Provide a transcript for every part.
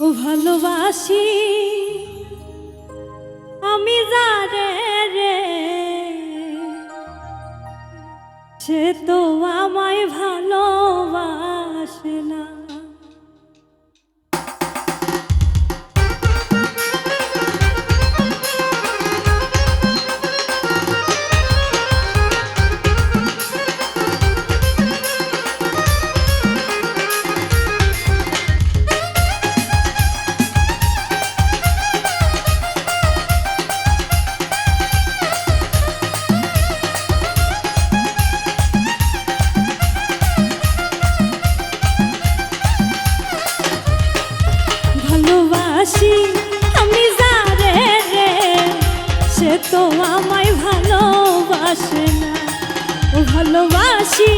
ও ভালোবাসি আমি যারে রে। সে তো আমায় ভালোবাসে না। আমায় ভালোবাসে না। ও ভালোবাসি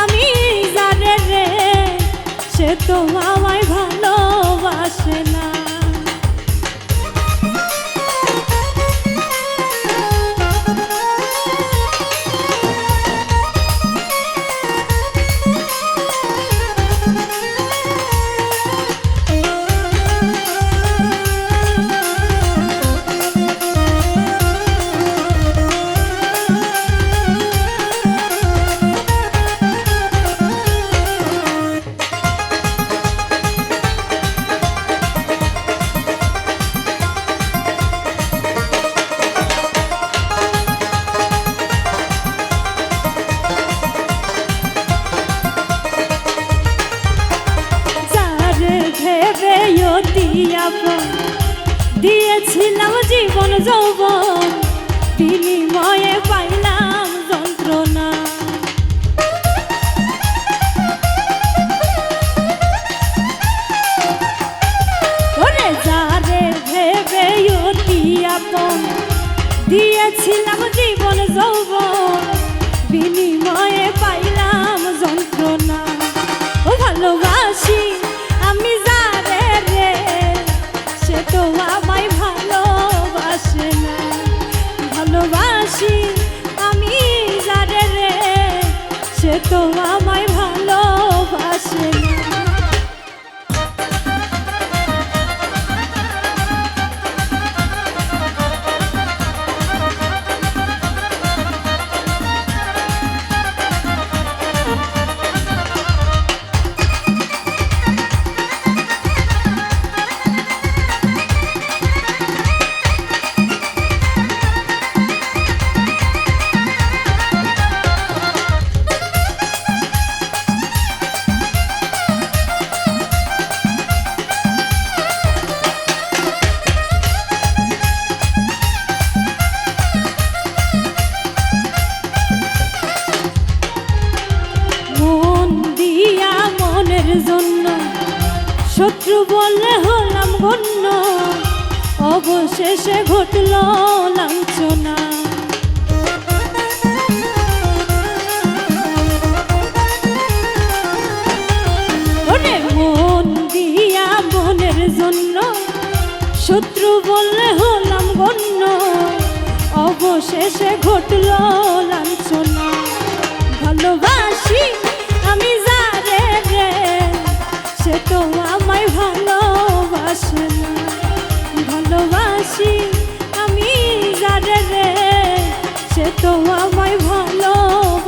আমি জানে রে সে তো বিনিময়ে পাইলাম ভালোবাসি আমি জানে রে তো ভালোবাসে না। ভালোবাসি আমি জানে রে জন্য। শত্রু বললে হলাম গণ্য অবশেষে ঘটল লাঞ্ছনা। শত্রু বললে হলাম গণ্য অবশেষে ঘটল লাঞ্ছনা। ভালোবাসি তো আমায় ভালোবাসে না। ভালোবাসি আমি যারে রে সে তো আমায় ভালোবাসে।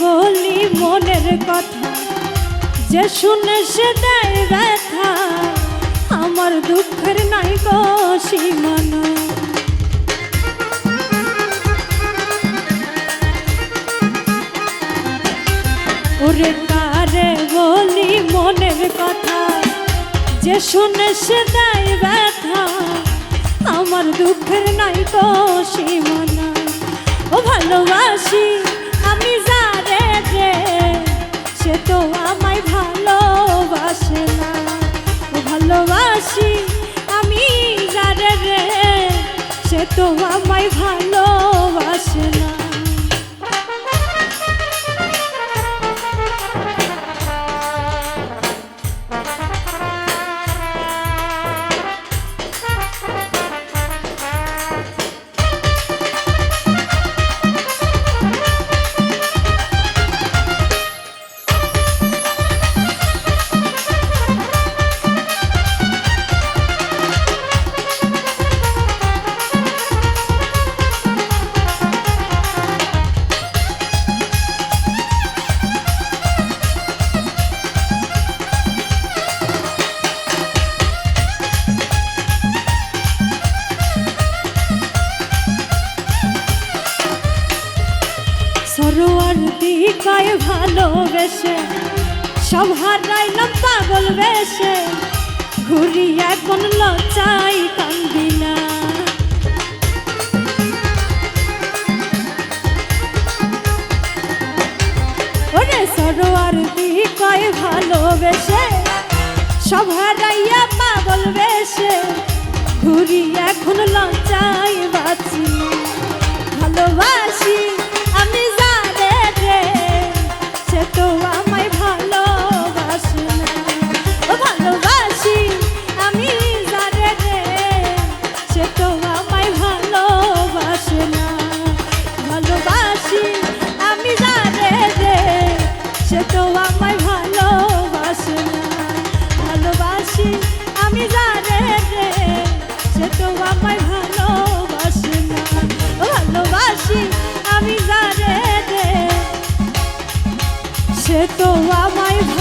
বলি মনের কথা, যে শুনে সে দেয় ব্যথা, আমার দুঃখের নাই গো সীমানা। ওরে কারে বলি মনের কথা, যে শুনে সে দেয় ব্যথা, আমার নাই তো সীমানা। ও ভালোবাসি সে তো আমায় ভালোবাসে না। ভালোবাসি আমি যারে রে সে তো আমায় ভালোবাসে না। দিকায় ভালোবেসে, সব হারাইলাম পাগল বেশে। ঘুরি এখন লচাই কান্দি না। ওরে সরোয়ার দিকায় ভালোবেসে, সব হারাইয়া পাগল বেশে। ঘুরি এখন লচাই বাঁচি ভালোবাসি তো তো আমায়